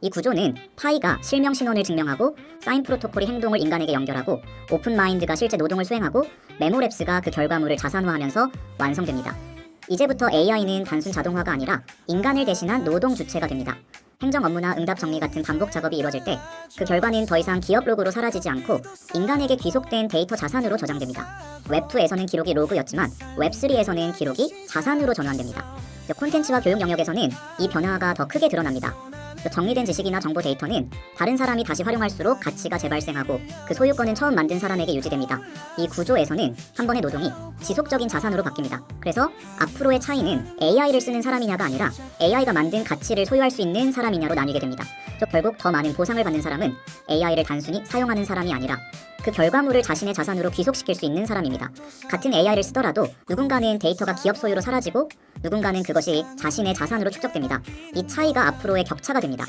이 구조는 파이가 실명 신원을 증명하고 사인 프로토콜이 행동을 인간에게 연결하고 오픈 마인드가 실제 노동을 수행하고 메모랩스가 그 결과물을 자산화하면서 완성됩니다. 이제부터 AI는 단순 자동화가 아니라 인간을 대신한 노동 주체가 됩니다. 행정 업무나 응답 정리 같은 반복 작업이 이루어질 때 그 결과는 더 이상 기업 로그로 사라지지 않고 인간에게 귀속된 데이터 자산으로 저장됩니다. 웹2에서는 기록이 로그였지만 웹3에서는 기록이 자산으로 전환됩니다. 콘텐츠와 교육 영역에서는 이 변화가 더 크게 드러납니다. 정리된 지식이나 정보 데이터는 다른 사람이 다시 활용할수록 가치가 재발생하고 그 소유권은 처음 만든 사람에게 유지됩니다. 이 구조에서는 한 번의 노동이 지속적인 자산으로 바뀝니다. 그래서 앞으로의 차이는 AI를 쓰는 사람이냐가 아니라 AI가 만든 가치를 소유할 수 있는 사람이냐로 나뉘게 됩니다. 저 결국 더 많은 보상을 받는 사람은 AI를 단순히 사용하는 사람이 아니라 그 결과물을 자신의 자산으로 귀속시킬 수 있는 사람입니다. 같은 AI를 쓰더라도 누군가는 데이터가 기업 소유로 사라지고 누군가는 그것이 자신의 자산으로 축적됩니다. 이 차이가 앞으로의 격차가 됩니다.